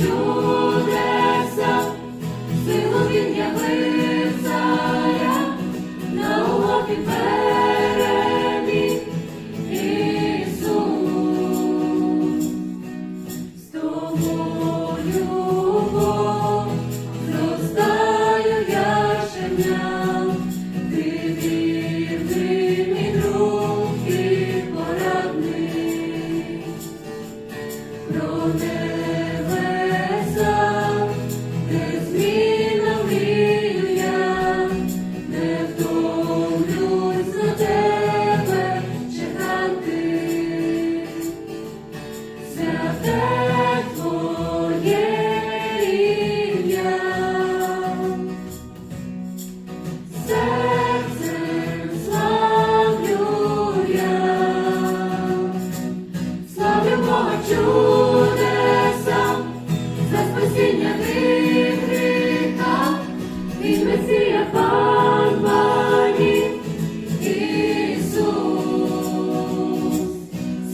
чудеса, силу він явив царя, на уроки переміг З тобою зростаю я щодня, ти вірний і порадний. Про Спасіння викрита, він Месія пан Марі, Ісус,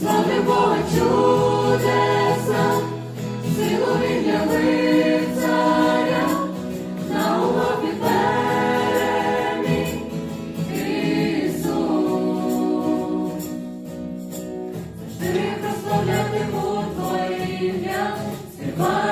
слави Бога чудеса, силу він явив царя, на улові переміг Ісус. Завжди прославляти Бог Твоє ім'я, співати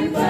Happy.